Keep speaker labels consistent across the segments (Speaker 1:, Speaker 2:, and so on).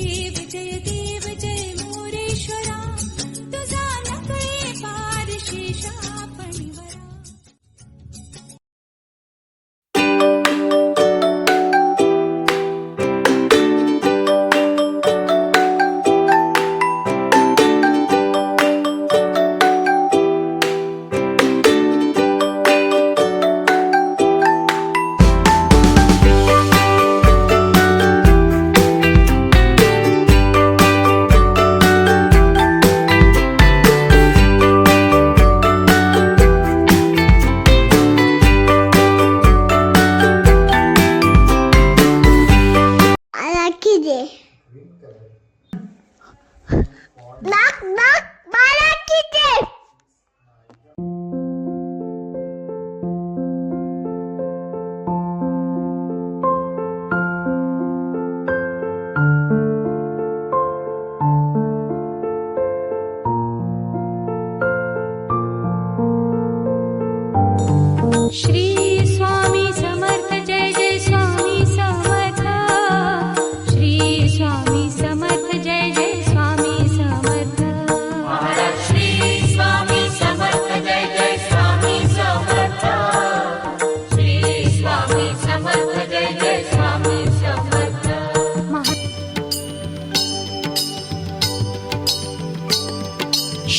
Speaker 1: देव जय देव जय मूरेश्वर।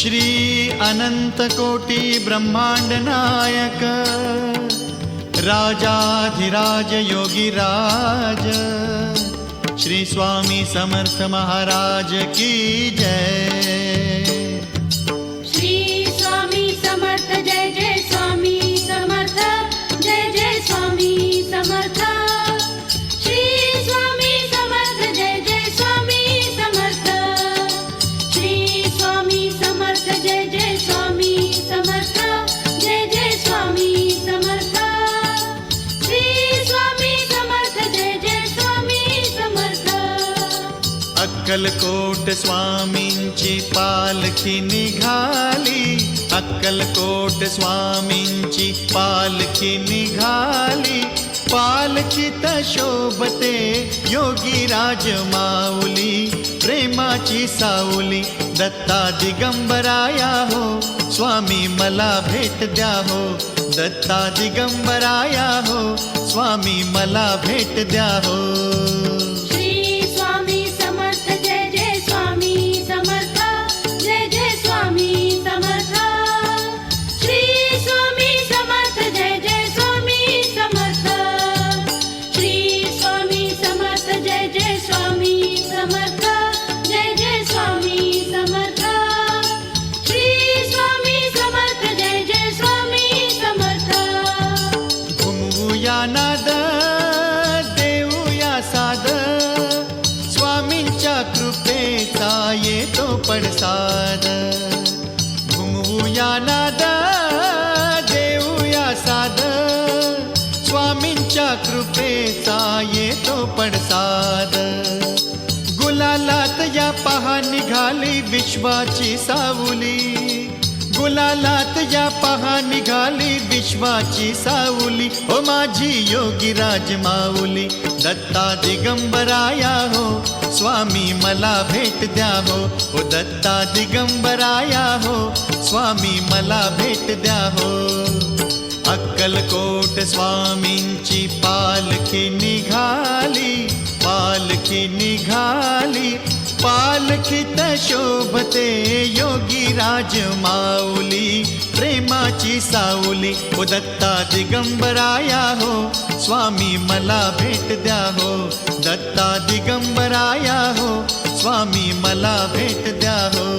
Speaker 1: श्री
Speaker 2: अनन्तकोटि ब्रह्माण्डनायक राजाधिराज योगिराज श्री स्वामी समर्थ महाराज की जय। अक्कलकोट स्वामींची पालखी निघाली. अक्कलकोट स्वामींची पालखी निघाली. पालखी शोभते योगी राज माऊली प्रेमाची साऊली दत्ता दिगंबराया हो. स्वामी मला भेट द्या हो दत्ता दिगंबराया हो. स्वामी मला भेट द्या हो. पडसाद गुलालात या पहा निघाली विश्वाची सावली. गुलालात या पहा निघाली विश्वाची सावली. हो माझी योगी राज माऊली दत्ता दिगंबराया हो स्वामी मला भेट द्या हो. ओ दत्ता दिगंबराया हो स्वामी मला भेट द्या हो. अक्कलकोट स्वामींची पालखी निघाली पालखी निघाली. पालखीत शोभते योगी राज माऊली प्रेमाची साऊली. ओ दत्ता दिगंबराया हो स्वामी मला भेट द्या हो. दत्ता दिगंबराया हो स्वामी मला भेट द्या हो.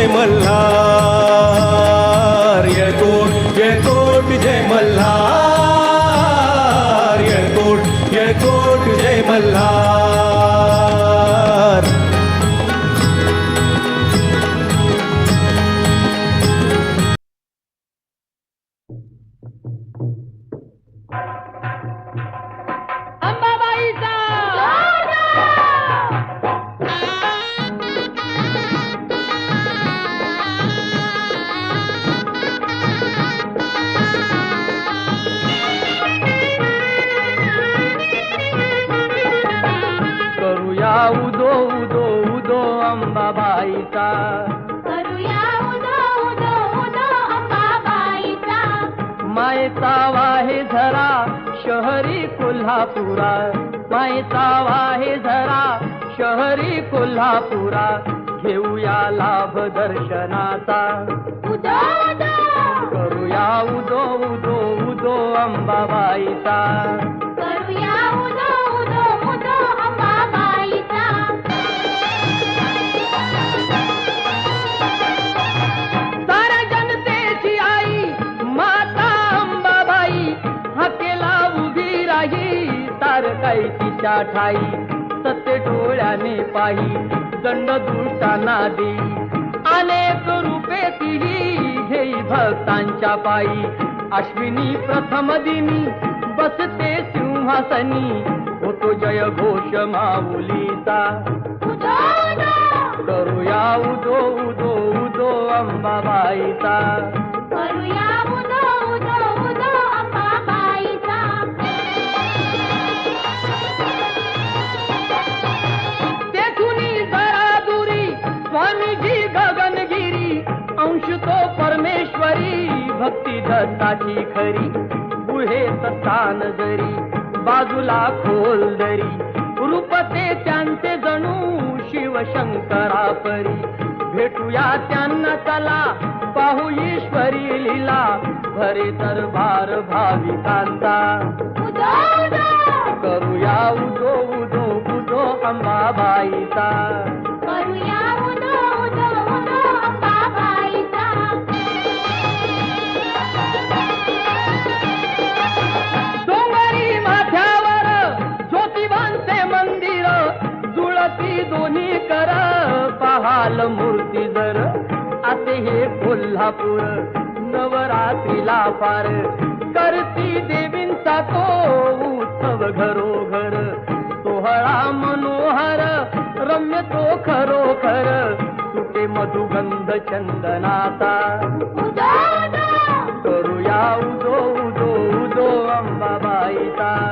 Speaker 1: जय
Speaker 3: मल्हार येळकोट येळकोट जय मल्हार येळकोट येळकोट जय मल्हार।
Speaker 1: अंबाबाईचा
Speaker 4: अंबाबाईचा
Speaker 1: करूया उदो उदो उदो अंबाबाईचा
Speaker 4: मायेचा वाहे झरा शहरी कोल्हापुरा. मायेचा वाहे झरा शहरी कोल्हापुरा. घेऊया लाभ दर्शनाचा.
Speaker 1: उदो उदो.
Speaker 4: करूया उदो उदो उदो अंबाबाईचा. तिच्या ठाई सत्य डोळ्याने पाही दंड दुष्टांना देई. अनेक रूपे तिही घेई भक्तांच्या पायी. अश्विनी प्रथम दिनी बसते सिंहासनी. होतो जय घोष माऊलीचा. करूया उदो उदो उदो अंबाबाईचा. तो परमेश्वरी भक्ती दत्ताची खरी गुहेत स्थान जरी बाजूला खोल दरी रूप ते त्यांचे जणू शिवशंकरा परी. भेटूया त्यांना चला पाहू ईश्वरी लीला भरे दरबार भाविकांचा. करूया उदो उदो उदो अंबाबाईचा. पुर नवरात्रीला फार करती देवींचा तो उत्सव घरोघर. सोहळा मनोहर रम्य तो खरोखर. सुटे मधुगंध चंदनाचा.
Speaker 1: करूया उदो
Speaker 4: उदो उदो अंबाबाईचा.